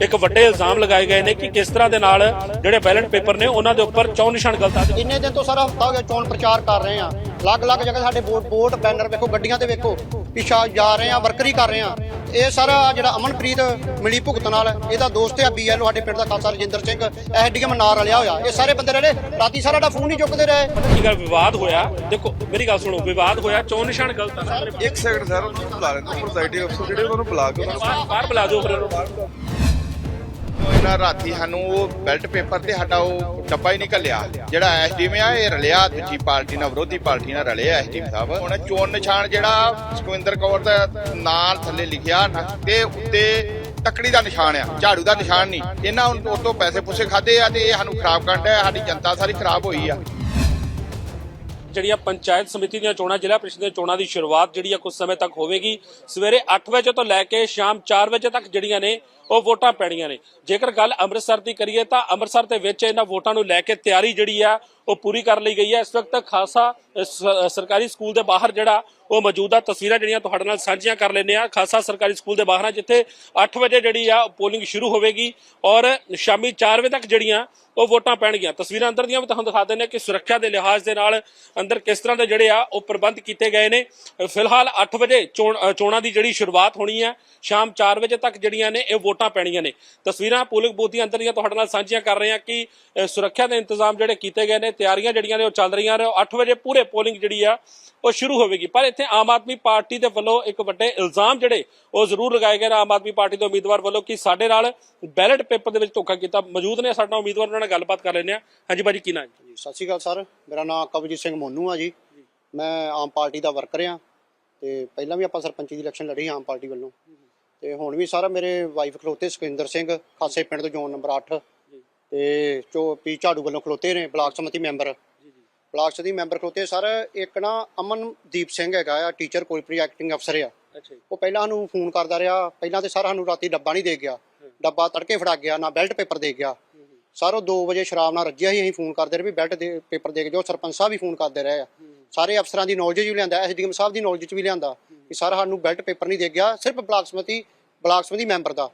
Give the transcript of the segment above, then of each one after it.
ਇੱਕ ਵੱਡੇ ਇਲਜ਼ਾਮ ਲਗਾਏ ਗਏ ਨੇ ਕਿ ਕਿਸ ਤਰ੍ਹਾਂ ਦੇ ਨਾਲ ਜਿਹੜੇ ਬੈਲਟ ਪੇਪਰ ਨੇ ਉਹਨਾਂ ਦੇ ਉੱਪਰ ਚੌਂ ਨਿਸ਼ਾਨ ਗਲਤ ਆ ਇੰਨੇ ਦਿਨ ਤੋਂ ਸਾਰਾ ਹਫਤਾ ਹੋ ਗਿਆ ਚੋਣ ਪ੍ਰਚਾਰ ਕਰ ਰਹੇ ਆ ਅਲੱਗ-ਅਲੱਗ ਜਗ੍ਹਾ ਸਾਡੇ ਬੋਰਡ ਬੋਰਡ ਬੈਨਰ ਵੇਖੋ ਗੱਡੀਆਂ ਤੇ ਵੇਖੋ ਪਿਛਾ ਜਾ ਰਹੇ ਆ ਵਰਕਰੀ ਕਰ ਰਹੇ ਆ ਇਹ ਸਾਰਾ ਜਿਹੜਾ ਅਮਨਪ੍ਰੀਤ ਮਿਲੀ ਭੁਗਤ ਨਾਲ ਇਹਦਾ ਦੋਸਤ ਆ ਬੀਐਲਓ ਸਾਡੇ ਪਿੰਡ ਦਾ ਖਾਲਸਾ ਰਜਿੰਦਰ ਸਿੰਘ ਐਸਡੀਐਮ ਨਾਲ ਰਲਿਆ ਹੋਇਆ। ਇਹ ਸਾਰੇ ਬੰਦੇ ਰਹੇ ਰਾਤੀ ਸਾਰਾ ਦਾ ਫੋਨ ਨਹੀਂ ਚੁੱਕਦੇ ਰਹੇ। ਕੀ ਗੱਲ ਵਿਵਾਦ ਹੋਇਆ? ਦੇਖੋ ਮੇਰੀ ਗੱਲ ਸੁਣੋ ਵਿਵਾਦ ਹੋਇਆ ਚੌਂ ਨਿਸ਼ਾਨ ਗਲਤ ਆ ਇੱਕ ਸੈਕਿੰਡ ਸਰ ਉਹਨਾਂ ਬੁਲਾ ਲੈਂਦੇ ਪ੍ਰੋਸਾਈਟੀ ਅਫਸਰ ਜਿਹੜੇ ਉਹਨਾਂ ਨੂੰ ਬੁਲਾ ਕੇ ਬਾਹਰ ਬੁਲਾ ਦਿਓ ਫਿਰ ਉਹਨੂੰ। ਰਾਤੀ ਸਾਨੂੰ ਉਹ ਬੈਲਟ ਪੇਪਰ ਤੇ ਸਾਡਾ ਉਹ ਡੱਬਾ ਹੀ ਨਿਕਲਿਆ ਜਿਹੜਾ ਐਸਡੀਐਮ ਆ, ਇਹ ਰਲਿਆ, ਦੂਜੀ ਪਾਰਟੀ ਨਾਲ, ਵਿਰੋਧੀ ਪਾਰਟੀ ਨਾਲ ਰਲਿਆ ਐਸਡੀਐਮ ਸਾਹਿਬ। ਹੁਣ ਚੋਣ ਨਿਸ਼ਾਨ ਜਿਹੜਾ ਸੁਖਵਿੰਦਰ ਕੌਰ ਦਾ ਨਾਂ ਥੱਲੇ ਲਿਖਿਆ ਤੇ ਉੱਤੇ ਤਕੜੀ ਦਾ ਨਿਸ਼ਾਨ ਆ, ਝਾੜੂ ਦਾ ਨਿਸ਼ਾਨ ਨਹੀਂ। ਇਹਨਾਂ ਉਹ ਤੋਂ ਪੈਸੇ ਪੂਸੇ ਖਾਦੇ ਆ ਤੇ ਇਹ ਸਾਨੂੰ ਖਰਾਬ ਕਰਨ ਸਾਡੀ ਜਨਤਾ ਸਾਰੀ ਖਰਾਬ ਹੋਈ ਆ। ਜਿਹੜੀਆਂ ਪੰਚਾਇਤ ਸਮਿਤੀ ਦੀਆਂ ਚੋਣਾਂ, ਜ਼ਿਲ੍ਹਾ ਪ੍ਰੀਸ਼ਦ ਦੀਆਂ ਚੋਣਾਂ ਦੀ ਸ਼ੁਰੂਆਤ ਜਿਹੜੀ ਆ ਕੁਝ ਸਮੇਂ ਤੱਕ ਹੋਵੇਗੀ, ਸਵੇਰੇ 8 ਵਜੇ ਤੋਂ ਲੈ ਕੇ ਸ਼ਾਮ 4 ਵਜੇ ਤੱਕ ਜਿਹੜੀਆਂ ਨੇ ਉਹ ਵੋਟਾਂ ਪੈਣੀਆਂ ਨੇ। ਜੇਕਰ ਗੱਲ ਅੰਮ੍ਰਿਤਸਰ ਦੀ ਕਰੀਏ ਤਾਂ ਅੰਮ੍ਰਿਤਸਰ ਦੇ ਵਿੱਚ ਇਹਨਾਂ ਵੋਟਾਂ ਨੂੰ ਲੈ ਕੇ ਤਿਆਰੀ ਜਿਹੜੀ ਆ, ਉਹ ਪੂਰੀ ਕਰ ਲਈ ਗਈ ਹੈ। ਇਸ ਵਕਤ ਖਾਸਾ ਸ- ਸਰਕਾਰੀ ਸਕੂਲ ਦੇ ਬਾਹਰ ਜਿਹੜਾ, ਉਹ ਮੌਜੂਦਾ ਤਸਵੀਰਾਂ ਜਿਹੜੀਆਂ ਤੁਹਾਡੇ ਨਾਲ ਸਾਂਝੀਆਂ ਕਰ ਲੈਂਦੇ ਆ ਖਾਸਾ ਸਰਕਾਰੀ ਸਕੂਲ ਦੇ ਬਾਹਰ ਆ, ਜਿੱਥੇ 8 ਵਜੇ ਜਿਹੜੀ ਆ ਪੋਲਿੰਗ ਸ਼ੁਰੂ ਹੋਵੇਗੀ ਔਰ ਸ਼ਾਮੀ 4 ਵਜੇ ਤੱਕ ਜਿਹੜੀਆਂ, ਉਹ ਵੋਟਾਂ ਪੈਣਗੀਆਂ। ਤਸਵੀਰਾਂ ਅੰਦਰ ਦੀਆਂ ਵੀ ਤੁਹਾਨੂੰ ਦਿਖਾ ਦਿੰਦੇ ਹਾਂ ਕਿ ਸੁਰੱਖਿਆ ਦੇ ਲਿਹਾਜ਼ ਦੇ ਨਾਲ ਅੰਦਰ ਕਿਸ ਤਰ੍ਹਾਂ ਦੇ ਜਿਹੜੇ ਆ, ਉਹ ਪ੍ਰਬੰਧ ਕੀਤੇ ਗਏ ਨੇ। ਫਿਲਹਾਲ 8 ਵਜੇ ਚੋਣ- ਚੋਣਾਂ ਦੀ ਜਿਹੜੀ ਸ਼ੁਰੂਆਤ ਹੋਣੀ ਹੈ ਸ਼ਾਮ 4 ਵਜੇ ਤੱਕ ਜਿਹੜੀਆਂ ਨੇ, ਇਹ ਵੋਟਾਂ ਪੈਣੀਆਂ ਨੇ। ਤਸਵੀਰਾਂ ਪੋਲਿੰਗ ਬੂਥ ਦੀਆਂ ਅੰਦਰ ਦੀਆਂ ਤੁਹਾਡੇ ਨਾਲ ਸਾਂਝੀਆਂ ਕਰ ਰਹੇ ਹਾਂ ਕਿ ਸੁਰੱਖਿਆ ਦੇ ਇੰਤਜ਼ਾਮ ਜਿਹੜੇ ਕੀਤੇ ਗਏ ਨੇ ਤਿਆਰੀਆਂ ਜਿਹੜੀਆਂ ਨੇ ਉਹ ਚੱਲ ਰਹੀਆਂ ਨੇ 8 ਵਜੇ ਪੂਰੇ ਪੋਲਿੰਗ ਜਿਹੜੀ ਆ ਉਹ ਸ਼ੁਰੂ ਹੋਵੇਗੀ। ਪਰ ਇੱਥੇ ਆਮ ਆਦਮੀ ਪਾਰਟੀ ਦੇ ਵੱਲੋਂ ਇੱਕ ਵੱਡੇ ਇਲਜ਼ਾਮ ਜਿਹੜੇ ਉਹ ਜ਼ਰੂਰ ਲਗਾਏ ਗਏ ਨੇ। ਆਮ ਆਦਮੀ ਪਾਰਟੀ ਦੇ ਉਮੀਦਵਾਰ ਵੱਲੋਂ ਕਿ ਸਾਡੇ ਨਾਲ ਬੈਲਟ ਪੇਪਰ ਦੇ ਵਿੱਚ ਧੋਖਾ ਕੀਤਾ। ਮੌਜੂਦ ਨੇ ਸਾਡਾ ਉਮੀਦਵਾਰ ਉਹਨਾਂ ਨਾਲ ਗੱਲਬਾਤ ਕਰ ਲੈਂਦੇ ਆ ਹਾਂਜੀ ਬਾਜੀ ਕੀ ਨਾਮ ਜੀ ਸਤਿ ਸ਼੍ਰੀ ਅਕਾਲ ਸਰ। ਮੇਰਾ ਨਾਮ ਕਵਜੀਤ ਸਿੰਘ ਮੋਨੂ ਆ ਜੀ। ਮੈਂ ਆਮ ਪਾਰਟੀ ਦਾ ਵਰਕਰ ਆ ਤੇ ਪਹਿਲਾਂ ਵੀ ਆਪਾਂ ਸਰਪੰਚੀ ਦੀ ਇਲੈਕਸ਼ਨ ਲੜੀ ਆਮ ਪਾਰਟੀ ਵੱਲੋਂ। ਤੇ ਹੁਣ ਵੀ ਸਰ ਮੇਰੇ ਵਾਈਫ ਖਲੋਤੇ ਸੁਖਿੰਦਰ ਸਿੰਘ ਖਾਸੇ ਪਿੰਡ ਤੋਂ ਜ਼ੋਨ ਨੰਬਰ 8 ਤੇ ਚੋ ਪੀ ਝਾੜੂ ਵੱਲੋਂ ਖਲੋਤੇ ਨੇ block samiti member block samiti member ਖਲੋਤੇ ਸਰ ਇੱਕ ਨਾ ਅਮਨਦੀਪ ਸਿੰਘ ਹੈਗਾ ਆ ਟੀਚਰ ਕੋਈ ਪ੍ਰੀ ਐਕਟਿੰਗ ਅਫਸਰ ਆ। ਜੀ। ਉਹ ਪਹਿਲਾਂ ਸਾਨੂੰ ਫੋਨ ਕਰਦਾ ਰਿਹਾ ਪਹਿਲਾਂ ਤੇ ਸਰ ਸਾਨੂੰ ਰਾਤੀ ਡੱਬਾ ਨਹੀਂ ਦੇ ਗਿਆ। ਡੱਬਾ ਤੜਕੇ ਫੜਾ ਗਿਆ ਨਾ ਬੈਲਟ ਪੇਪਰ ਦੇ ਗਿਆ। ਸਰ ਉਹ 2 ਵਜੇ ਸ਼ਰਾਬ ਨਾਲ ਰੱਜਿਆ ਸੀ ਅਸੀਂ ਫੋਨ ਕਰਦੇ ਰਹੇ ਵੀ ਬੈਲਟ ਦੇ ਪੇਪਰ ਦੇ ਕੇ ਜੋ ਸਰਪੰਚ ਸਾਹਿਬ ਵੀ ਫੋਨ ਕਰਦੇ ਰਹੇ ਆ। ਸਾਰੇ ਅਫਸਰਾਂ ਦੀ ਨੌਲੇਜ ਵੀ ਲਿਆਂਦਾ ਐਸਡੀਐਮ ਸਾਹਿਬ ਦੀ ਨੌਲੇਜ ਵੀ ਲਿਆਂਦਾ ਕਿ ਸਰ ਸਾਨੂੰ ਬੈਲਟ ਪੇਪਰ ਨਹੀਂ ਦੇ ਗਿਆ। ਸਿਰਫ ਬਲਾਕ ਸਮਿਤੀ ਬਲਾਕ ਸਮਿਤੀ ਮੈਂਬਰ ਦਾ।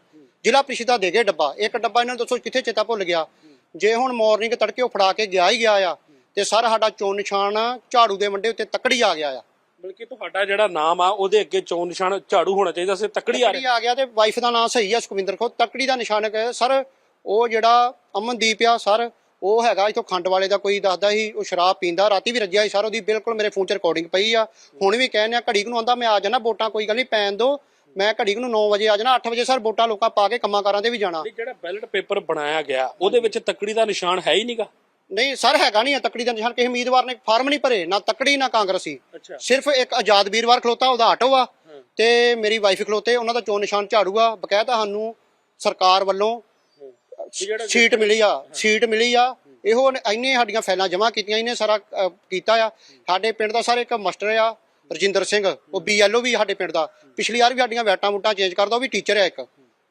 ਜ਼ਿਲ੍ਹਾ ਪ੍ਰੀਸ਼ਦ ਦਾ ਦੇ ਗਏ ਡੱਬਾ। ਇੱਕ ਡੱਬਾ ਇਹਨਾਂ ਨੂੰ ਦੱਸੋ ਕਿੱਥੇ ਚੇਤਾ ਭੁੱਲ ਗਿਆ। ਜੇ ਹੁਣ ਮਾਰਨਿੰਗ ਤੜਕੇ ਉਹ ਫੜਾ ਕੇ ਗਿਆ ਹੀ ਗਿਆ ਆ ਤੇ ਸਰ ਸਾਡਾ ਚੋਣ ਨਿਸ਼ਾਨ ਝਾੜੂ ਦੇ ਮੰਡੇ ਉੱਤੇ ਤੱਕੜੀ ਆ ਗਿਆ ਆ। ਬਲਕਿ ਤੁਹਾਡਾ ਜਿਹੜਾ ਨਾਮ ਆ ਉਹਦੇ ਅੱਗੇ ਚੋਣ ਨਿਸ਼ਾਨ ਝਾੜੂ ਹੋਣਾ ਚਾਹੀਦਾ ਸੀ ਤੱਕੜੀ ਆ ਤਕੜੀ ਆ ਗਿਆ ਤੇ ਵਾਈਫ ਦਾ ਨਾਮ ਸਹੀ ਆ ਸੁਖਵਿੰਦਰ ਕੌਰ। ਤਕੜੀ ਦਾ ਨਿਸ਼ਾਨ ਹੈ ਸਰ ਉਹ ਜਿਹੜਾ ਅਮਨਦੀਪ ਆ ਸਰ ਉਹ ਹੈਗਾ ਇਥੋਂ ਖੰਡ ਵਾਲੇ ਦਾ ਕੋਈ ਦੱਸਦਾ ਸੀ ਉਹ ਸ਼ਰਾਬ ਪੀਂਦਾ ਰਾਤੀ ਵੀ ਰੱਜਿਆ ਸੀ ਸਰ ਉਹਦੀ ਬਿਲਕੁਲ ਮੇਰੇ ਫੋਨ 'ਚ ਰਿਕਾਰਡਿੰਗ ਪਈ ਆ। ਹੁਣ ਵੀ ਕਹਿੰਦੇ ਆ ਘੜੀ ਨੂੰ ਆਂਦਾ ਮੈਂ ਆ ਜਾਣਾ ਵੋਟਾਂ ਕੋਈ ਗੱਲ ਨਹੀਂ ਪੈਣ ਦੋ। ਮੈਂ ਘੜੀ ਨੂੰ 9 ਵਜੇ ਆ ਜਾਣਾ 8 ਵਜੇ ਸਰ ਵੋਟਾਂ ਲੋਕਾਂ ਪਾ ਕੇ ਕੰਮਾਂ ਕਾਰਾਂ ਤੇ ਵੀ ਜਾਣਾ। ਜਿਹੜਾ ਬੈਲਟ ਪੇਪਰ ਬਣਾਇਆ ਗਿਆ ਉਹਦੇ ਵਿੱਚ ਤੱਕੜੀ ਦਾ ਨਿਸ਼ਾਨ ਹੈ ਹੀ ਨਹੀਂਗਾ ਨਹੀਂ ਸਰ ਹੈਗਾ ਨਹੀਂ ਤਕੜੀ ਦਾ ਨਿਸ਼ਾਨ ਕਿਸੇ ਉਮੀਦਵਾਰ ਨੇ ਫਾਰਮ ਨਹੀਂ ਭਰੇ ਨਾ ਤਕੜੀ ਨਾ ਕਾਂਗਰਸੀ। ਅੱਛਾ। ਸਿਰਫ ਇੱਕ ਆਜ਼ਾਦ ਵੀਰਵਾਰ ਖਲੋਤਾ ਉਹਦਾ ਆਟੋ ਆ ਤੇ ਮੇਰੀ ਵਾਈਫ ਖਲੋਤੇ ਉਹਨਾਂ ਦਾ ਚੋਣ ਨਿਸ਼ਾਨ ਝਾੜੂ ਆ ਬਕਾਇਦਾ ਸਾਨੂੰ ਸਰਕਾਰ ਵੱਲੋਂ ਸੀਟ ਮਿਲੀ ਆ ਸੀਟ ਮਿਲੀ ਆ ਇਹੋ ਇੰਨੇ ਸਾਡੀਆਂ ਫਾਈਲਾਂ ਜਮ੍ਹਾਂ ਕੀਤੀਆਂ ਇਹਨੇ ਸਾਰਾ ਕੀਤਾ ਆ। ਸਾਡੇ ਪਿੰਡ ਦਾ ਸਰ ਇੱਕ ਮਾਸਟਰ ਆ ਰਜਿੰਦਰ ਸਿੰਘ ਉਹ ਬੀਐਲਓ ਵੀ ਸਾਡੇ ਪਿੰਡ ਦਾ ਪਿਛਲੀ ਵਾਰ ਵੀ ਸਾਡੀਆਂ ਵੈਟਾਂ ਵੂਟਾਂ ਚੇਂਜ ਕਰਦਾ ਉਹ ਵੀ ਟੀਚਰ ਆ ਇੱਕ।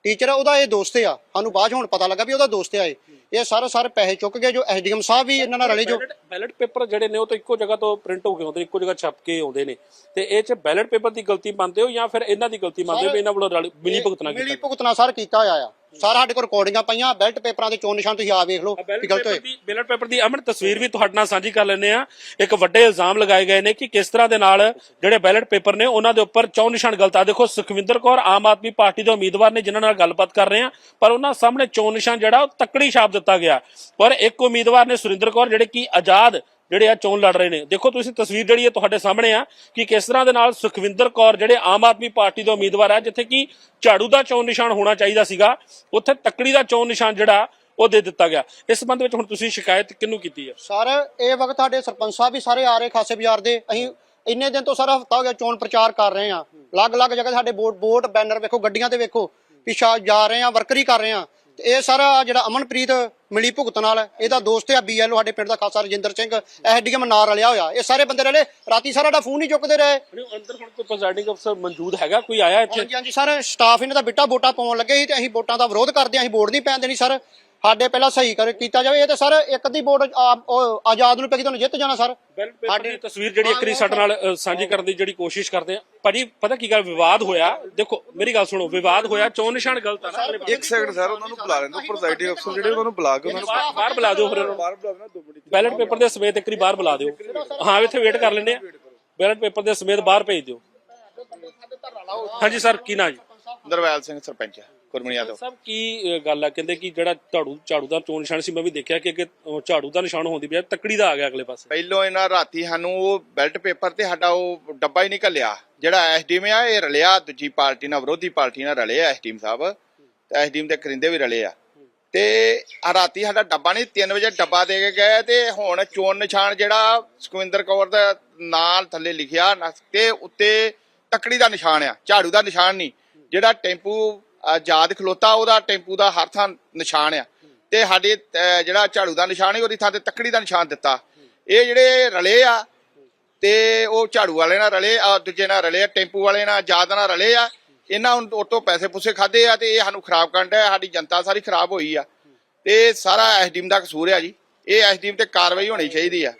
ਟੀਚਰ ਆ ਉਹਦਾ ਇਹ ਦੋਸਤ ਆ ਸਾਨੂੰ ਬਾਅਦ 'ਚ ਹੁਣ ਪਤਾ ਲੱਗਾ ਵੀ ਉਹਦਾ ਦੋਸਤ ਆ ਇਹ। ਇਹ ਸਾਰੇ ਸਾਰੇ ਪੈਸੇ ਚੁੱਕ ਗਏ ਜੋ ਐਸਡੀਐਮ ਸਾਹਿਬ ਵੀ ਇਹਨਾਂ ਨਾਲ ਰਲੇ ਜੋ ਬੈਲਟ ਪੇਪਰ ਜਿਹੜੇ ਨੇ ਉਹ ਤਾਂ ਇੱਕੋ ਜਗ੍ਹਾ ਤੋਂ ਪ੍ਰਿੰਟ ਹੋ ਕੇ ਆਉਂਦੇ ਨੇ, ਇੱਕੋ ਜਗ੍ਹਾ ਛਪ ਕੇ ਆਉਂਦੇ ਨੇ। ਤੇ ਇਹ ਚ ਬੈਲਟ ਪੇਪਰ ਦੀ ਗਲਤੀ ਮੰਨਦੇ ਹੋ ਜਾਂ ਫਿਰ ਇਹਨਾਂ ਦੀ ਗਲਤੀ ਮੰਨਦੇ ਹੋ ਵੀ ਇਹਨਾਂ ਵੱਲੋਂ ਮਿਲੀ ਭੁਗਤਣਾ ਮਿਲੀ ਕੀਤਾ ਭੁਗਤਣਾ ਸਰ ਕੀਤਾ ਹੋਇਆ ਆ। ਸਾਰਾ ਸਾਡੇ ਕੋਲ ਰਿਕਾਰਡਿੰਗਾਂ ਪਈਆਂ ਬੈਲਟ ਪੇਪਰਾਂ ਦੇ ਚੋਣ ਨਿਸ਼ਾਨ ਤੁਸੀਂ ਆ ਵੇਖ ਲਓ ਵੀ ਗਲਤ ਹੋਏ। ਬੈਲਟ ਪੇਪਰ ਦੀ ਅਮਨ ਤਸਵੀਰ ਵੀ ਤੁਹਾਡੇ ਨਾਲ ਸਾਂਝੀ ਕਰ ਲੈਂਦੇ ਆ ਇੱਕ ਵੱਡੇ ਇਲਜ਼ਾਮ ਲਗਾਏ ਗਏ ਨੇ ਕਿ ਕਿਸ ਤਰ੍ਹਾਂ ਦੇ ਨਾਲ ਜਿਹੜੇ ਬੈਲਟ ਪੇਪਰ ਨੇ ਉਹਨਾਂ ਦੇ ਉੱਪਰ ਚੌ ਨਿਸ਼ਾਨ ਗਲਤ ਆ। ਦੇਖੋ ਸੁਖਵਿੰਦਰ ਕੌਰ ਆਮ ਆਦਮੀ ਪਾਰਟੀ ਦੇ ਉਮੀਦਵਾਰ ਨੇ ਜਿਨ੍ਹਾਂ ਨਾਲ ਗੱਲਬਾਤ ਕਰ ਰਹੇ ਆ ਪਰ ਉਹਨਾਂ ਸਾਹਮਣੇ ਚੌ ਨਿਸ਼ਾਨ ਜਿਹੜਾ ਉਹ ਤੱਕੜੀ ਛਾਪ ਦਿੱਤਾ ਗਿਆ। ਪਰ ਇੱਕ ਉਮੀਦਵਾਰ ਨੇ ਸੁਰਿੰਦਰ ਕੌਰ ਜਿਹੜੇ ਕਿ ਆਜ਼ਾਦ ਜਿਹੜੇ ਆ ਚੋਣ ਲੜ ਰਹੇ ਨੇ। ਦੇਖੋ ਤੁਸੀਂ ਤਸਵੀਰ ਜਿਹੜੀ ਹੈ ਤੁਹਾਡੇ ਸਾਹਮਣੇ ਆ ਕਿ ਕਿਸ ਤਰ੍ਹਾਂ ਦੇ ਨਾਲ ਸੁਖਵਿੰਦਰ ਕੌਰ ਜਿਹੜੇ ਆਮ ਆਦਮੀ ਪਾਰਟੀ ਦੇ ਉਮੀਦਵਾਰ ਆ, ਜਿੱਥੇ ਕਿ ਝਾੜੂ ਦਾ ਚੋਣ ਨਿਸ਼ਾਨ ਹੋਣਾ ਚਾਹੀਦਾ ਸੀਗਾ, ਉੱਥੇ ਤੱਕੜੀ ਦਾ ਚੋਣ ਨਿਸ਼ਾਨ ਜਿਹੜਾ ਉਹ ਦੇ ਦਿੱਤਾ ਗਿਆ। ਇਸ ਸੰਬੰਧ ਵਿੱਚ ਹੁਣ ਤੁਸੀਂ ਸ਼ਿਕਾਇਤ ਕਿਹਨੂੰ ਕੀਤੀ ਹੈ? ਸਰ, ਇਹ ਵਕਤ ਸਾਡੇ ਸਰਪੰਚ ਸਾਹਿਬ ਵੀ ਸਾਰੇ ਆ ਰਹੇ ਖਾਸੇ ਬਾਜ਼ਾਰ ਦੇ। ਅਸੀਂ ਇੰਨੇ ਦਿਨ ਤੋਂ ਸਾਰਾ ਹਫਤਾ ਹੋ ਗਿਆ ਚੋਣ ਪ੍ਰਚਾਰ ਕਰ ਰਹੇ ਆ ਅਲੱਗ-ਅਲੱਗ ਜਗ੍ਹਾ ਸਾਡੇ ਬੋਰਡ ਬੋਰਡ ਬੈਨਰ ਵੇਖੋ, ਗੱਡੀਆਂ ਤੇ ਵੇਖੋ, ਪਿਛਾ ਜਾ ਰਹੇ ਆ ਵਰਕਰੀ ਕਰ ਰਹੇ ਆ ਤੇ ਇਹ ਸਾਰਾ ਜਿਹੜਾ ਅਮਨਪ੍ਰੀਤ ਮਿਲੀ ਭੁਗਤ ਨਾਲ ਇਹਦਾ ਦੋਸਤ ਆ ਬੀਐਲਓ ਸਾਡੇ ਪਿੰਡ ਦਾ ਖਾਸਾ ਰਜਿੰਦਰ ਸਿੰਘ ਐਸਡੀਐਮ ਨਾਲ ਰਲਿਆ ਹੋਇਆ। ਇਹ ਸਾਰੇ ਬੰਦੇ ਰਲੇ ਰਾਤੀ ਸਾਰਾ ਦਾ ਫੋਨ ਨਹੀਂ ਚੁੱਕਦੇ ਰਹੇ। ਅੰਦਰ ਹੁਣ ਕੋਈ ਪ੍ਰੈਜ਼ਾਈਡਿੰਗ ਅਫਸਰ ਮੌਜੂਦ ਹੈਗਾ ਕੋਈ ਆਇਆ ਇੱਥੇ? ਹਾਂਜੀ ਹਾਂਜੀ ਸਰ ਸਟਾਫ ਇਹਨਾਂ ਦਾ ਬਿੱਟਾ ਵੋਟਾਂ ਪਾਉਣ ਲੱਗੇ ਸੀ ਤੇ ਅਸੀਂ ਵੋਟਾਂ ਦਾ ਵਿਰੋਧ ਕਰਦੇ ਹਾਂ ਅਸੀਂ ਵੋਟ ਨਹੀਂ ਪੈਣ ਦੇਣੀ ਸਰ। ਸਾਡੇ ਪਹਿਲਾਂ ਸਹੀ ਕਰ ਕੀਤਾ ਜਾਵੇ ਇਹ ਤੇ ਸਰ ਇੱਕ ਦੀ ਵੋਟ ਆਜ਼ਾਦ ਨੂੰ ਪੈਗੀ ਤੁਹਾਨੂੰ ਜਿੱਤ ਜਾਣਾ ਸਰ। ਦੀ ਤਸਵੀਰ ਜਿਹੜੀ ਇੱਕ ਵਾਰੀ ਸਾਡੇ ਨਾਲ ਅ, ਸਾਂਝੀ ਕਰਨ ਦੀ ਜਿਹੜੀ ਕੋਸ਼ਿਸ਼ ਕਰਦੇ ਆ ਭਾਜੀ ਪਤਾ ਕੀ ਗੱਲ ਵਿਵਾਦ ਹੋਇਆ ਦੇਖੋ ਮੇਰੀ ਗੱਲ ਸੁਣੋ ਵਿਵਾਦ ਹੋਇਆ ਚੋਣ ਨਿਸ਼ਾਨ ਗਲਤ ਆ ਨਾ ਆਪਣੇ ਇੱਕ ਸੈਕਿੰਡ ਸਰ ਉਹਨਾਂ ਨੂੰ ਬੁਲਾ ਲੈਂਦੇ ਪ੍ਰੈਜ਼ਾਈਡਿੰਗ ਅਫਸਰ ਜਿਹੜੇ ਉਹਨਾਂ ਨੂੰ ਬੁਲਾ ਕੇ ਉਹਨਾਂ ਨੂੰ ਬਾਹਰ ਬਾਹਰ ਬੁਲਾ ਦਿਓ ਫਿਰ ਉਹਨਾਂ ਨੂੰ। ਬਾਹਰ ਬੁਲਾ ਦੇਣਾ ਦੋ ਮਿੰਟ ਬੈਲਟ ਪੇਪਰ ਦੇ ਸਮੇਤ ਇੱਕ ਵਾਰੀ ਬਾਹਰ ਬੁਲਾ ਦਿਓ। ਹਾਂ ਇੱਥੇ ਵੇਟ ਕਰ ਲੈਂਦੇ ਆ। ਬੈਲਟ ਪੇਪਰ ਦੇ ਸਮੇਤ ਬਾਹਰ ਭੇਜ ਦਿਓ। ਹਾਂਜੀ ਸਰ ਕੀ ਨਾਂ ਜੀ? ਨਰਵੈਲ ਸਿੰਘ ਸਰਪੰਚ। ਕੁਰਮਣੀਆ ਤੋਂ। ਸਭ ਕੀ ਗੱਲ ਆ? ਕਹਿੰਦੇ ਕਿ ਜਿਹੜਾ ਝਾੜੂ ਝਾੜੂ ਦਾ ਚੋਣ ਨਿਸ਼ਾਨ ਸੀ ਮੈਂ ਵੀ ਦੇਖਿਆ ਕਿ ਅੱਗੇ ਝਾੜੂ ਦਾ ਨਿਸ਼ਾਨ ਹੋਣ ਦੀ ਬਜਾਏ ਤੱਕੜੀ ਦਾ ਆ ਗਿਆ ਅਗਲੇ ਪਾਸੇ। ਪਹਿਲੋਂ ਇਹਨਾਂ ਰਾਤੀ ਸਾਨੂੰ ਉਹ ਬੈਲਟ ਪੇਪਰ ਤੇ ਸਾਡਾ ਉਹ ਡੱਬਾ ਹੀ ਨਹੀਂ ਘੱਲਿਆ ਜਿਹੜਾ ਐਸਡੀਐਮ ਆ ਇਹ ਰਲਿਆ ਦੂਜੀ ਪਾਰਟੀ ਨਾਲ ਵਿਰੋਧੀ ਪਾਰਟੀ ਨਾਲ ਰਲੇ ਆ ਐਸਡੀਐਮ ਸਾਹਿਬ। ਤੇ ਐਸਡੀਐਮ ਦੇ ਕਰਿੰਦੇ ਵੀ ਰਲੇ ਆ। ਤੇ ਆ ਰਾਤੀ ਸਾਡਾ ਡੱਬਾ ਨਹੀਂ 3 ਵਜੇ ਡੱਬਾ ਦੇ ਕੇ ਗਏ ਤੇ ਹੁਣ ਚੋਣ ਨਿਸ਼ਾਨ ਜਿਹੜਾ ਸੁਖਵਿੰਦਰ ਕੌਰ ਦਾ ਨਾਂ ਥੱਲੇ ਲਿਖਿਆ ਤੇ ਉੱਤੇ ਤੱਕੜੀ ਦਾ ਨਿਸ਼ਾਨ ਆ ਝਾੜੂ ਦਾ ਨਿਸ਼ਾਨ ਨਹੀਂ। ਜਿਹੜਾ ਟੈਂਪੂ ਆਜ਼ਾਦ ਖਲੋਤਾ, ਉਹਦਾ ਟੈਂਪੂ ਦਾ ਹਰ ਥਾਂ ਨਿਸ਼ਾਨ ਆ। ਤੇ ਸਾਡੇ ਜਿਹੜਾ ਝਾੜੂ ਦਾ ਨਿਸ਼ਾਨ ਹੈ ਉਹਦੀ ਥਾਂ ਤੇ ਤੱਕੜੀ ਦਾ ਨਿਸ਼ਾਨ ਦਿੱਤਾ। ਇਹ ਜਿਹੜੇ ਰਲੇ ਆ, ਤੇ ਉਹ ਝਾੜੂ ਵਾਲੇ ਨਾਲ ਰਲੇ ਆ, ਦੂਜੇ ਨਾਲ ਰਲੇ ਆ, ਟੈਂਪੂ ਵਾਲੇ ਨਾਲ, ਆਜ਼ਾਦ ਨਾਲ ਰਲੇ ਆ। ਇਹਨਾਂ ਹੁਣ ਉਹ ਤੋਂ ਪੈਸੇ ਪੁੱਸੇ ਖਾਦੇ ਆ ਤੇ ਇਹ ਸਾਨੂੰ ਖਰਾਬ ਕਰਨ ਡਿਆ, ਸਾਡੀ ਜਨਤਾ ਸਾਰੀ ਖਰਾਬ ਹੋਈ ਆ। ਤੇ ਸਾਰਾ ਐਸਡੀਐਮ ਦਾ ਕਸੂਰ ਆ ਜੀ। ਇਹ ਐਸਡੀਐਮ ਤੇ ਕਾਰਵਾਈ ਹੋਣੀ ਚਾਹੀਦੀ ਆ।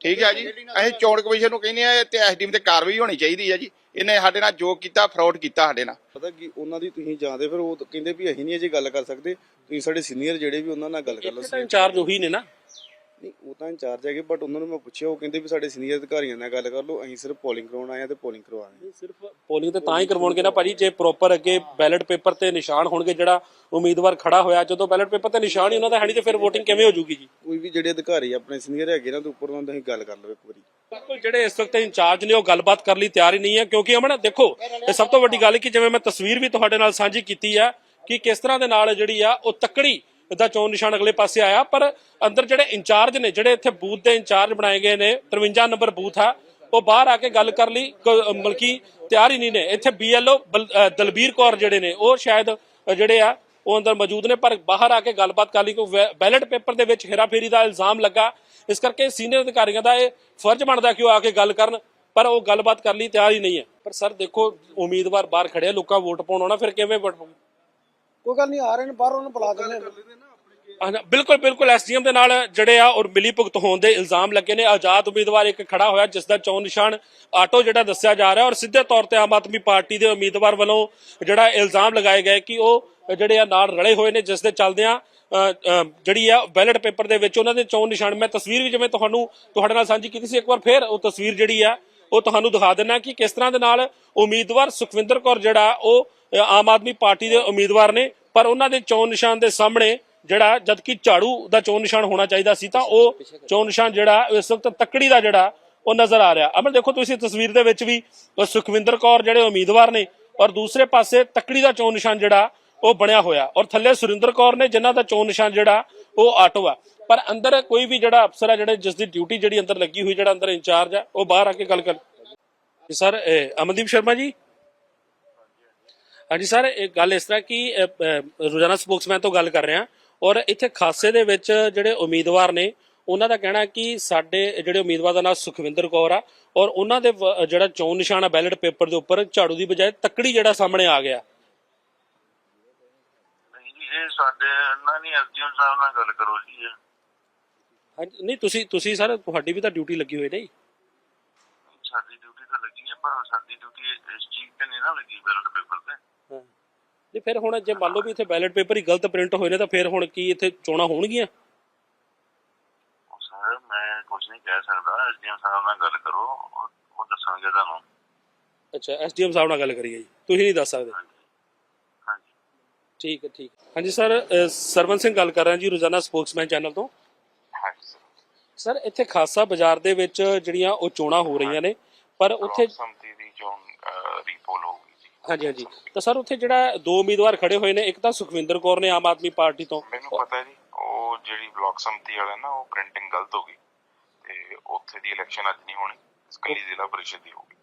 ਠੀਕ ਆ ਜੀ? ਅਸੀਂ ਚੋਣ ਕਮਿਸ਼ਨ ਨੂੰ ਕਹਿੰਦੇ ਆ ਤੇ ਐਸਡੀਐਮ ਤੇ ਕਾਰਵਾਈ ਹੋਣੀ ਚਾਹੀਦੀ ਆ ਜੀ। ਇਹਨੇ ਸਾਡੇ ਨਾਲ ਜੋ ਕੀਤਾ ਫਰਾਡ ਕੀਤਾ ਸਾਡੇ ਨਾਲ। ਪਤਾ ਕੀ ਉਹਨਾਂ ਦੀ ਤੁਸੀਂ ਜਾਂਦੇ ਫਿਰ ਉਹ ਕਹਿੰਦੇ ਵੀ ਅਸੀਂ ਨਹੀਂ ਅਜੇ ਗੱਲ ਕਰ ਸਕਦੇ। ਤੁਸੀਂ ਸਾਡੇ ਸੀਨੀਅਰ ਜਿਹੜੇ ਵੀ ਉਹਨਾਂ ਨਾਲ ਗੱਲ ਕਰ ਲਓ ਇੰਚਾਰਜ ਉਹੀ ਨੇ ਨਾ। ਨਹੀਂ ਉਹ ਤਾਂ ਇੰਚਾਰਜ ਹੈਗੇ ਬਟ ਉਹਨਾਂ ਨੂੰ ਮੈਂ ਪੁੱਛਿਆ ਉਹ ਕਹਿੰਦੇ ਵੀ ਸਾਡੇ ਸੀਨੀਅਰ ਅਧਿਕਾਰੀਆਂ ਨਾਲ ਗੱਲ ਕਰ ਲਓ ਅਸੀਂ ਸਿਰਫ ਪੋਲਿੰਗ ਕਰਾਉਣ ਆਏ ਆ ਤੇ ਪੋਲਿੰਗ ਕਰਵਾਉਣੀ ਸਿਰਫ ਪੋਲਿੰਗ ਤੇ ਤਾਂ ਹੀ ਕਰਵਾਉਣਗੇ ਨਾ ਭਾਜੀ ਜੇ ਪ੍ਰੋਪਰ ਅੱਗੇ ਬੈਲਟ ਪੇਪਰ ਤੇ ਨਿਸ਼ਾਨ ਹੋਣਗੇ ਜਿਹੜਾ ਉਮੀਦਵਾਰ ਖੜਾ ਹੋਇਆ ਜਦੋਂ ਬੈਲਟ ਪੇਪਰ ਤੇ ਨਿਸ਼ਾਨ ਹੀ ਉਹਨਾਂ ਦਾ ਹੈ ਨਹੀਂ ਤੇ ਫਿਰ VOTING ਕਿਵੇਂ ਹੋ ਜੂਗੀ ਜੀ? ਕੋਈ ਵੀ ਜਿਹੜੇ ਅਧਿਕਾਰੀ ਆਪਣੇ ਸੀਨੀਅਰ ਹੈਗੇ ਨਾ ਤੇ ਉੱਪਰ ਉਹਨਾਂ ਨਾਲ ਤੁਸੀਂ ਗੱਲ ਕਰ ਲਓ ਇੱਕ ਵਾਰੀ। ਬਿਲਕੁਲ ਜਿਹੜੇ ਇਸ ਵਕਤ ਇੰਚਾਰਜ ਨੇ ਉਹ ਗੱਲਬਾਤ ਕਰਨ ਲਈ ਤਿਆਰ ਹੀ ਨਹੀਂ ਹੈ ਕਿਉਂਕਿ ਅਮਨ ਦੇਖੋ ਇਹ ਸਭ ਤੋਂ ਵੱਡੀ ਗੱਲ ਹੈ ਕਿ ਜਿਵੇਂ ਮੈਂ ਤਸਵੀਰ ਵੀ ਤੁਹਾਡੇ ਨਾਲ ਸਾਂਝੀ ਕੀਤੀ ਆ ਕਿ ਕਿਸ ਤਰ੍ਹਾਂ ਦੇ ਨਾਲ ਜਿਹੜੀ ਆ ਉਹ ਤੱਕੜੀ ਦਾ ਚੋਣ ਨਿਸ਼ਾਨ ਅਗਲੇ ਪਾਸੇ ਆਇਆ, ਪਰ ਅੰਦਰ ਜਿਹੜੇ ਇੰਚਾਰਜ ਨੇ, ਜਿਹੜੇ ਇੱਥੇ ਬੂਥ ਦੇ ਇੰਚਾਰਜ ਬਣਾਏ ਗਏ ਨੇ 53 ਨੰਬਰ ਬੂਥ ਆ, ਉਹ ਬਾਹਰ ਆ ਕੇ ਗੱਲ ਕਰ ਲਈ, ਕ- ਮਲਕੀ ਤਿਆਰ ਹੀ ਨਹੀਂ ਨੇ। ਇੱਥੇ ਬੀਐਲਓ ਦਲਬੀਰ ਕੌਰ ਜਿਹੜੇ ਨੇ, ਉਹ ਸ਼ਾਇਦ ਜਿਹੜੇ ਆ, ਉਹ ਅੰਦਰ ਮੌਜੂਦ ਨੇ, ਪਰ ਬਾਹਰ ਆ ਕੇ ਗੱਲਬਾਤ ਕਰ ਲਈ ਕਿ ਬੈਲਟ ਪੇਪਰ ਦੇ ਵਿੱਚ ਹੇਰਾਫੇਰੀ ਦਾ ਇਲਜ਼ਾਮ ਲੱਗਾ। ਇਸ ਕਰਕੇ ਸੀਨੀਅਰ ਅਧਿਕਾਰੀਆਂ ਦਾ ਇਹ ਫਰਜ਼ ਬਣਦਾ ਕਿ ਉਹ ਆ ਕੇ ਗੱਲ ਕਰਨ, ਪਰ ਉਹ ਗੱਲਬਾਤ ਕਰ ਲਈ, ਤਿਆਰ ਹੀ ਨਹੀਂ ਹੈ। ਪਰ ਸਰ, ਦੇਖੋ, ਉਮੀਦਵਾਰ ਬਾਹਰ ਖੜੇ ਲੋਕਾਂ ਵੋਟ ਪਾਉਣ ਆਉਣਾ, ਫਿਰ ਕਿਵੇਂ ਵੋਟ ਪਾਉਣ? ਕੋਈ ਗੱਲ ਨਹੀਂ ਆ ਰਹੇ ਨੇ ਬਾਹਰ ਉਹਨੂੰ ਬੁਲਾ ਦਿੰਦੇ ਨੇ। ਹਾਂ ਬਿਲਕੁਲ ਬਿਲਕੁਲ ਐਸਡੀਐਮ ਦੇ ਨਾਲ ਜਿਹੜੇ ਆ ਔਰ ਮਿਲੀ ਭੁਗਤ ਹੋਣ ਦੇ ਇਲਜ਼ਾਮ ਲੱਗੇ ਨੇ। ਆਜ਼ਾਦ ਉਮੀਦਵਾਰ ਇੱਕ ਖੜਾ ਹੋਇਆ ਜਿਸ ਦਾ ਚੋਣ ਨਿਸ਼ਾਨ ਆਟੋ ਜਿਹੜਾ ਦੱਸਿਆ ਜਾ ਰਿਹਾ ਔਰ ਸਿੱਧੇ ਤੌਰ ਤੇ ਆਮ ਆਦਮੀ ਪਾਰਟੀ ਦੇ ਉਮੀਦਵਾਰ ਵੱਲੋਂ ਜਿਹੜਾ ਇਲਜ਼ਾਮ ਲਗਾਏ ਗਏ ਕਿ ਉਹ ਜਿਹੜੇ ਆ ਨਾਲ ਰਲੇ ਹੋਏ ਨੇ ਜਿਸ ਦੇ ਚੱਲਦਿਆਂ ਜਿਹੜੀ ਆ ਬੈਲਟ ਪੇਪਰ ਦੇ ਵਿੱਚ ਉਹਨਾਂ ਦੇ ਚੋਣ ਨਿਸ਼ਾਨ। ਮੈਂ ਤਸਵੀਰ ਵੀ ਜਿਵੇਂ ਤੁਹਾਨੂੰ ਤੁਹਾਡੇ ਨਾਲ ਸਾਂਝੀ ਕੀਤੀ ਸੀ ਇੱਕ ਵਾਰ ਫੇਰ ਉਹ ਤਸਵੀਰ ਜਿਹੜੀ ਆ ਉਹ ਤੁਹਾਨੂੰ ਦਿਖਾ ਦਿੰਨਾ ਕਿ ਕਿਸ ਤਰ੍ਹਾਂ ਦੇ ਨਾਲ ਉਮੀਦਵਾਰ ਸੁਖਵਿੰਦਰ ਕੌਰ ਜਿਹੜਾ ਉਹ ਆਮ ਆਦਮੀ ਪਾਰਟੀ ਦੇ ਉਮੀਦਵਾਰ ਨੇ ਪਰ ਉਹਨਾਂ ਦੇ ਚੋਣ ਨਿਸ਼ਾਨ ਦੇ ਸਾਹਮਣੇ ਜਿਹੜਾ, ਜਦਕਿ ਝਾੜੂ ਦਾ ਚੋਣ ਨਿਸ਼ਾਨ ਹੋਣਾ ਚਾਹੀਦਾ ਸੀ, ਤਾਂ ਉਹ ਚੋਣ ਨਿਸ਼ਾਨ ਜਿਹੜਾ, ਇਸ ਵਕਤ ਤੱਕੜੀ ਦਾ ਜਿਹੜਾ, ਉਹ ਨਜ਼ਰ ਆ ਰਿਹਾ। ਅਮਰ ਦੇਖੋ ਤੁਸੀਂ ਤਸਵੀਰ ਦੇ ਵਿੱਚ ਵੀ ਸੁਖਵਿੰਦਰ ਕੌਰ ਜਿਹੜੇ ਉਮੀਦਵਾਰ ਨੇ, ਔਰ ਦੂਸਰੇ ਪਾਸੇ ਤੱਕੜੀ ਦਾ ਚੋਣ ਨਿਸ਼ਾਨ ਜਿਹੜਾ, ਉਹ ਬਣਿਆ ਹੋਇਆ। ਔਰ ਥੱਲੇ ਸੁਰਿੰਦਰ ਕੌਰ ਨੇ, ਜਿਨ੍ਹਾਂ ਦਾ ਚੋਣ ਨਿਸ਼ਾਨ ਜਿਹੜਾ, ਉਹ ਆਟੋ ਆ। ਪਰ ਅੰਦਰ ਕੋਈ ਵੀ ਜਿਹੜਾ ਅਫਸਰ ਆ, ਜਿਹੜੇ ਜਿਸ ਦੀ ਡਿਊਟੀ ਜਿਹੜੀ ਅੰਦਰ ਲੱਗੀ ਹੋਈ, ਜਿਹੜਾ ਅੰਦਰ ਇੰਚਾਰਜ ਆ, ਉਹ ਬਾਹਰ ਆ ਕੇ ਗੱਲ ਕਰ ਸਰ ਅਮਨਦੀਪ ਸ਼ਰਮਾ ਜੀ? ਹਾਂਜੀ ਸਰ ਇਹ ਗੱਲ ਇਸ ਤਰ੍ਹਾਂ ਕਿ ਰੋਜ਼ਾਨਾ ਸਪੋਕਸਮੈਨ ਤੋਂ ਗੱਲ ਕਰ ਰਹੇ ਹਾਂ ਔਰ ਇੱਥੇ ਖਾਸੇ ਦੇ ਵਿੱਚ ਜਿਹੜੇ ਉਮੀਦਵਾਰ ਨੇ ਉਹਨਾਂ ਦਾ ਕਹਿਣਾ ਕਿ ਸਾਡੇ ਜਿਹੜੇ ਉਮੀਦਵਾਰ ਦਾ ਨਾਮ ਸੁਖਵਿੰਦਰ ਕੌਰ ਆ ਔਰ ਉਹਨਾਂ ਦੇ ਜਿਹੜਾ ਚੋਣ ਨਿਸ਼ਾਨ ਆ ਬੈਲਟ ਪੇਪਰ ਦੇ ਉੱਪਰ ਝਾੜੂ ਦੀ ਬਜਾਏ ਤੱਕੜੀ ਜਿਹੜਾ ਸਾਹਮਣੇ ਆ ਗਿਆ। ਨਹੀਂ ਜੀ ਇਹ ਸਾਡੇ ਇਹਨਾਂ ਨਹੀਂ ਐਸਡੀਐਮ ਸਾਹਿਬ ਨਾਲ ਗੱਲ ਕਰੋ ਜੀ। ਹਾਂਜੀ ਨਹੀਂ ਤੁਸੀਂ ਤੁਸੀਂ ਸਰ ਤੁਹਾਡੀ ਵੀ ਤਾਂ ਡਿਊਟੀ ਲੱਗੀ ਹੋਈ ਨਹੀਂ। ਸਾਡੀ ਡਿਊਟੀ ਤਾਂ ਲੱਗੀ ਹੈ ਪਰ ਸਾਡੀ ਡਿਊਟੀ ਇਸ ਚੀਜ਼ ਤੇ ਨਹੀਂ ਨਾ ਲੱਗੀ ਬੈਲਟ ਪੇਪਰ ਤੇ। ਨਹੀਂ ਫਿਰ ਹੁਣ ਜੇ ਮੰਨ ਲਓ ਵੀ ਇੱਥੇ ਬੈਲਟ ਪੇਪਰ ਹੀ ਗਲਤ ਪ੍ਰਿੰਟ ਹੋਏ ਨੇ ਤਾਂ ਫਿਰ ਹੁਣ ਕੀ ਇੱਥੇ ਚੋਣਾਂ ਹੋਣਗੀਆਂ? ਸਰ ਮੈਂ ਕੁਝ ਨਹੀਂ ਕਹਿ ਸਕਦਾ। ਐਸਡੀਐਮ ਸਾਹਿਬ ਨਾਲ ਗੱਲ ਕਰੋ ਉਹ ਉਹ ਦੱਸਣਗੇ ਤੁਹਾਨੂੰ। ਅੱਛਾ ਐਸਡੀਐਮ ਸਾਹਿਬ ਨਾਲ ਗੱਲ ਕਰੀਏ ਜੀ। ਤੁਸੀਂ ਨਹੀਂ ਦੱਸ ਸਕਦੇ। ਹਾਂਜੀ। ਠੀਕ ਹੈ ਠੀਕ। ਹਾਂਜੀ ਸਰ ਸਰਵਨ ਸਿੰਘ ਗੱਲ ਕਰ ਰਿਹਾ ਜੀ ਰੋਜ਼ਾਨਾ ਸਪੋਕਸਮੈਨ ਚੈਨਲ ਤੋਂ। ਹਾਂਜੀ ਸਰ ਸਰ ਇੱਥੇ ਖਾਸਾ ਬਾਜ਼ਾਰ ਦੇ ਵਿੱਚ ਜਿਹੜੀਆਂ ਉਹ ਚੋਣਾਂ ਹੋ ਰਹੀਆਂ ਨੇ ਪਰ ਉੱਥੇ ਸੰਮਤੀ ਦੀ ਚੋਣ ਰੀਪੋਲ ਹੋਊਗੀ। ਹਾਂਜੀ ਹਾਂਜੀ। ਤਾਂ ਸਰ ਉੱਥੇ ਜਿਹੜਾ ਦੋ ਉਮੀਦਵਾਰ ਖੜੇ ਹੋਏ ਨੇ ਇੱਕ ਤਾਂ ਸੁਖਵਿੰਦਰ ਕੌਰ ਨੇ ਆਮ ਆਦਮੀ ਪਾਰਟੀ ਤੋਂ। ਮੈਨੂੰ ਪਤਾ ਜੀ ਉਹ ਜਿਹੜੀ ਬਲਾਕ ਸੰਮਤੀ ਵਾਲਾ ਨਾ ਉਹ ਪ੍ਰਿੰਟਿੰਗ ਗਲਤ ਹੋ ਗਈ। ਤੇ ਉੱਥੇ ਦੀ ਇਲੈਕਸ਼ਨ ਅੱਜ ਨਹੀਂ ਹੋਣੀ ਇਸਕਲੀ ਜ਼ਿਲ੍ਹਾ ਪਰਿਸ਼ਦ ਦੀ ਹੋਊਗੀ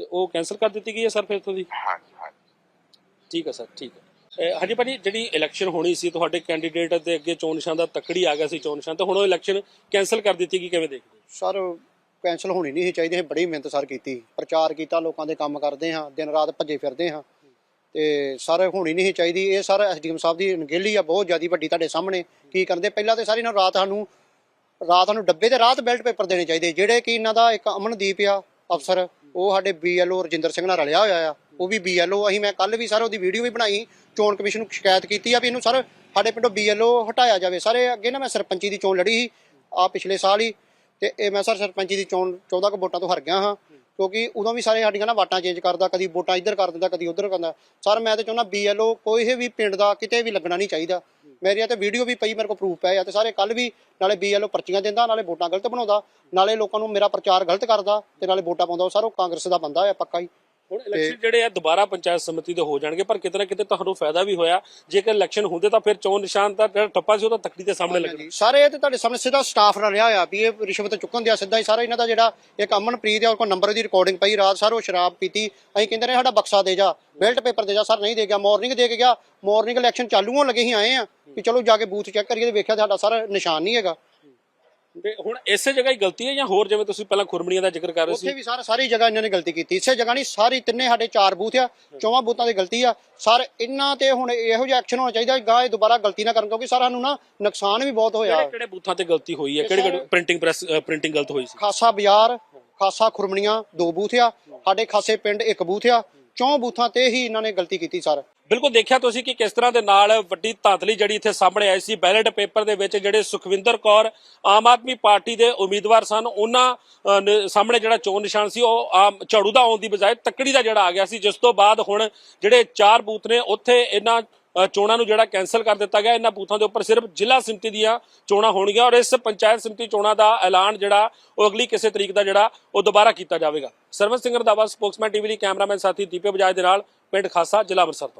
ਤੇ ਉਹ ਕੈਨਸਲ ਕਰ ਦਿੱਤੀ ਗਈ ਹੈ ਸਰ ਫਿਰ ਤੋਂ ਦੀ? ਹਾਂਜੀ ਹਾਂਜੀ। ਠੀਕ ਹੈ ਸਰ ਠੀਕ ਹੈ। ਹਾਂਜੀ ਭਾਜੀ ਜਿਹੜੀ ਇਲੈਕਸ਼ਨ ਹੋਣੀ ਸੀ ਤੁਹਾਡੇ ਕੈਂਡੀਡੇਟ ਦੇ ਅੱਗੇ ਚੋਣ ਨਿਸ਼ਾਨ ਦਾ ਤੱਕੜੀ ਆ ਗਿਆ ਸੀ ਚੋਣ ਨਿਸ਼ਾਨ ਤੇ ਹੁਣ ਉਹ ਇਲੈਕਸ਼ਨ ਕੈਨਸਲ ਕਰ ਦਿੱਤੀ ਗਈ ਕਿਵੇਂ ਦੇਖਦੇ ਹੋ? ਸਰ ਕੈਂਸਲ ਹੋਣੀ ਨਹੀਂ ਚਾਹੀਦੀ, ਅਸੀਂ ਬੜੀ ਮਿਹਨਤ ਸਰ ਕੀਤੀ। ਪ੍ਰਚਾਰ ਕੀਤਾ, ਲੋਕਾਂ ਦੇ ਕੰਮ ਕਰਦੇ ਹਾਂ, ਦਿਨ ਰਾਤ ਭੱਜੇ ਫਿਰਦੇ ਹਾਂ। ਤੇ ਸਰ ਹੋਣੀ ਨਹੀਂ ਚਾਹੀਦੀ। ਇਹ ਸਰ ਐਸਡੀਐਮ ਸਾਹਿਬ ਦੀ ਅਣਗਹਿਲੀ ਆ, ਬਹੁਤ ਜ਼ਿਆਦੀ ਵੱਡੀ ਤੁਹਾਡੇ ਸਾਹਮਣੇ। ਕੀ ਕਰਦੇ ਪਹਿਲਾਂ ਤੇ ਸਾਰੀ ਨਾਲ ਰਾਤ ਸਾਨੂੰ, ਰਾਤ ਨੂੰ ਡੱਬੇ ਤੇ ਰਾਤ ਬੈਲਟ ਪੇਪਰ ਦੇਣੇ ਚਾਹੀਦੇ। ਜਿਹੜੇ ਕਿ ਇਹਨਾਂ ਦਾ ਇੱਕ ਅਮਨਦੀਪ ਆ, ਅਫਸਰ, ਉਹ ਸਾਡੇ ਬੀਐਲਓ ਰਜਿੰਦਰ ਸਿੰਘ ਨਾਲ ਰਲਿਆ ਹੋਇਆ ਆ। ਉਹ ਵੀ ਬੀਐਲਓ ਅਸੀਂ ਮੈਂ ਕੱਲ ਵੀ ਸਰ ਉਹਦੀ ਵੀਡੀਓ ਵੀ ਬਣਾਈ ਚੋਣ ਕਮਿਸ਼ਨ ਨੂੰ ਸ਼ਿਕਾਇਤ ਕੀਤੀ ਆ ਵੀ ਇਹਨੂੰ ਸਰ ਸਾਡੇ ਪਿੰਡੋਂ ਬੀਐਲਓ ਹਟਾਇਆ ਜਾਵੇ। ਸਰ ਇਹ ਅੱਗੇ ਨਾ ਮੈਂ ਸਰਪੰਚੀ ਦੀ ਚੋਣ ਲੜੀ ਸੀ ਆ ਪਿਛਲੇ ਸਾਲ ਹੀ। ਤੇ ਇਹ ਮੈਂ ਸਰ ਸਰਪੰਚੀ ਦੀ ਚੋਣ 14 ਕੁ ਵੋਟਾਂ ਤੋਂ ਹਾਰ ਗਿਆ ਹਾਂ, ਕਿਉਂਕਿ ਉਦੋਂ ਵੀ ਸਾਰੇ ਸਾਡੀਆਂ ਨਾ ਵਾਟਾਂ ਚੇਂਜ ਕਰਦਾ, ਕਦੀ ਵੋਟਾਂ ਇੱਧਰ ਕਰ ਦਿੰਦਾ, ਕਦੀ ਉੱਧਰ ਕਰਦਾ ਸਰ ਮੈਂ ਤਾਂ ਚਾਹੁੰਦਾ ਬੀਐਲਓ ਕੋਈ ਵੀ ਪਿੰਡ ਦਾ ਕਿਤੇ ਵੀ ਲੱਗਣਾ ਨਹੀਂ ਚਾਹੀਦਾ। ਮੇਰੀਆਂ ਤੇ ਵੀਡੀਓ ਵੀ ਪਈ, ਮੇਰੇ ਕੋਲ ਪ੍ਰੂਫ ਪਏ ਆ ਤੇ ਸਾਰੇ ਕੱਲ ਵੀ ਨਾਲੇ ਬੀਐਲਓ ਪਰਚੀਆਂ ਦਿੰਦਾ, ਨਾਲੇ ਵੋਟਾਂ ਗਲਤ ਬਣਾਉਂਦਾ, ਨਾਲੇ ਲੋਕਾਂ ਨੂੰ ਮੇਰਾ ਪ੍ਰਚਾਰ ਗਲਤ ਕਰਦਾ ਤੇ ਨਾਲੇ ਵੋਟਾਂ ਪਾਉਂਦਾ। ਉਹ ਸਰ ਉਹ ਕਾਂਗਰਸ ਦਾ ਬੰਦਾ ਆ, ਪੱਕਾ ਹੀ। ਹੁਣ ਇਲੈਕਸ਼ਨ ਜਿਹੜੇ ਆ ਦੁਬਾਰਾ ਪੰਚਾਇਤ ਸਮਿਤੀ ਦੇ ਹੋ ਜਾਣਗੇ ਪਰ ਕਿਤੇ ਨਾ ਕਿਤੇ ਤੁਹਾਨੂੰ ਫਾਇਦਾ ਵੀ ਹੋਇਆ। ਜੇਕਰ ਇਲੈਕਸ਼ਨ ਹੁੰਦੇ ਤਾਂ ਫਿਰ ਚੋਣ ਨਿਸ਼ਾਨ ਦਾ ਜਿਹੜਾ ਠੱਪਾ ਸੀ ਉਹ ਤਾਂ ਤਕੜੀ ਦੇ ਸਾਹਮਣੇ ਲੱਗਣਾ। ਸਾਰੇ ਇਹ ਤੇ ਤੁਹਾਡੇ ਸਾਹਮਣੇ ਸਿੱਧਾ ਸਟਾਫ ਰਲਿਆ ਹੋਇਆ ਵੀ ਇਹ ਰਿਸ਼ਵਤ ਚੁੱਕਣ ਦਿਆ ਸਿੱਧਾ ਹੀ ਸਾਰਾ ਇਹਨਾਂ ਦਾ ਜਿਹੜਾ ਇੱਕ ਅਮਨਪ੍ਰੀਤ ਆ ਉਹ ਕੋਲ ਨੰਬਰ ਦੀ ਰਿਕਾਰਡਿੰਗ ਪਈ ਰਾਤ ਸਰ ਉਹ ਸ਼ਰਾਬ ਪੀਤੀ। ਅਸੀਂ ਕਹਿੰਦੇ ਨੇ ਸਾਡਾ ਬਕਸਾ ਦੇ ਜਾ ਬੈਲਟ ਪੇਪਰ ਦੇ ਜਾ ਸਰ ਨਹੀਂ ਦੇ ਗਿਆ ਮਾਰਨਿੰਗ ਦੇ ਕੇ ਗਿਆ। ਮਾਰਨਿੰਗ ਇਲੈਕਸ਼ਨ ਚਾਲੂ ਹੋਣ ਲੱਗੇ ਹੀ ਆਏ ਆ ਵੀ ਚਲੋ ਜਾ ਕੇ ਬੂਥ ਚੈੱਕ ਕਰੀਏ ਤੇ ਵੇਖਿਆ ਸਾਡਾ ਸਰ ਨਿਸ਼ਾਨ ਨਹੀਂ ਹੈਗਾ। ਤੇ ਹੁਣ ਇਸੇ ਜਗ੍ਹਾ ਹੀ ਗਲਤੀ ਹੈ ਜਾਂ ਹੋਰ ਜਿਵੇਂ ਤੁਸੀਂ ਪਹਿਲਾਂ ਖੁਰਮਣੀਆਂ ਦਾ ਜ਼ਿਕਰ ਕਰ ਰਹੇ ਸੀ? ਉੱਥੇ ਵੀ ਸਰ ਸਾਰੀ ਜਗ੍ਹਾ ਇਹਨਾਂ ਨੇ ਗਲਤੀ ਕੀਤੀ। ਇਸੇ ਜਗ੍ਹਾ ਨਹੀਂ ਸਾਰੀ ਤਿੰਨੇ ਸਾਡੇ ਚਾਰ ਬੂਥ ਆ ਚੌਵਾਂ ਬੂਥਾਂ ਦੀ ਗਲਤੀ ਆ। ਸਰ ਇਹਨਾਂ ਤੇ ਹੁਣ ਇਹੋ ਜਿਹਾ ਐਕਸ਼ਨ ਹੋਣਾ ਚਾਹੀਦਾ ਗਾਂ ਇਹ ਦੁਬਾਰਾ ਗਲਤੀ ਨਾ ਕਰਨ ਕਿਉਂਕਿ ਸਰ ਸਾਨੂੰ ਨਾ ਨੁਕਸਾਨ ਵੀ ਬਹੁਤ ਹੋਇਆ। ਕਿਹੜੇ ਕਿਹੜੇ ਬੂਥਾਂ ਤੇ ਗਲਤੀ ਹੋਈ ਹੈ? ਕਿਹੜੇ ਕਿਹੜੇ ਪ੍ਰਿੰਟਿੰਗ ਪ੍ਰੈਸ ਪ੍ਰਿੰਟਿੰਗ ਗਲਤ ਹੋਈ ਸੀ? ਖਾਸਾ ਬਾਜ਼ਾਰ ਖਾਸਾ ਖੁਰਮਣੀਆਂ ਦੋ ਬੂਥ ਆ। ਸਾਡੇ ਖਾਸੇ ਪਿੰਡ ਇੱਕ ਬੂਥ ਆ। ਚੌਂ ਬੂਥਾਂ ਤੇ ਹੀ ਇਹਨਾਂ ਨੇ ਗਲਤੀ ਕੀਤੀ ਸਰ। ਬਿਲਕੁਲ ਦੇਖਿਆ ਤੁਸੀਂ ਕਿ ਕਿਸ ਤਰ੍ਹਾਂ ਦੇ ਨਾਲ ਵੱਡੀ ਧਾਂਦਲੀ ਜਿਹੜੀ ਇੱਥੇ ਸਾਹਮਣੇ ਆਈ ਸੀ ਬੈਲਟ ਪੇਪਰ ਦੇ ਵਿੱਚ ਜਿਹੜੇ ਸੁਖਵਿੰਦਰ ਕੌਰ ਆਮ ਆਦਮੀ ਪਾਰਟੀ ਦੇ ਉਮੀਦਵਾਰ ਸਨ ਉਹਨਾਂ ਅ, ਸਾਹਮਣੇ ਜਿਹੜਾ ਚੋਣ ਨਿਸ਼ਾਨ ਸੀ ਉਹ ਆਮ ਝਾੜੂ ਦਾ ਆਉਣ ਦੀ ਬਜਾਏ ਤੱਕੜੀ ਦਾ ਜਿਹੜਾ ਆ ਗਿਆ ਸੀ ਜਿਸ ਤੋਂ ਬਾਅਦ ਹੁਣ ਜਿਹੜੇ ਚਾਰ ਬੂਥ ਨੇ ਉੱਥੇ ਇਹਨਾਂ ਚੋਣਾਂ ਨੂੰ ਜਿਹੜਾ ਕੈਨਸਲ ਕਰ ਦਿੱਤਾ ਗਿਆ। ਇਹਨਾਂ ਬੂਥਾਂ ਦੇ ਉੱਪਰ ਸਿਰਫ ਜ਼ਿਲ੍ਹਾ ਸਮਿਤੀ ਦੀਆਂ ਚੋਣਾਂ ਹੋਣਗੀਆਂ ਔਰ ਇਸ ਪੰਚਾਇਤ ਸਮਿਤੀ ਚੋਣਾਂ ਦਾ ਐਲਾਨ ਜਿਹੜਾ ਉਹ ਅਗਲੀ ਕਿਸੇ ਤਰੀਕ ਦਾ ਜਿਹੜਾ ਉਹ ਦੁਬਾਰਾ ਕੀਤਾ ਜਾਵੇਗਾ। ਸਰਵਨ ਸਿੰਘ ਰੰਧਾਵਾ ਸਪੋਕਸਮੈਨ ਟੀਵੀ ਲਈ ਕੈਮਰਾਮੈਨ ਸਾਥੀ ਦੀਪੇ ਬਜਾਜ ਦੇ ਨਾਲ ਪਿੰਡ ਖਾਸਾ ਜ਼ਿਲ੍ਹਾ ਅੰਮ੍ਰਿਤਸਰ ਤੋਂ।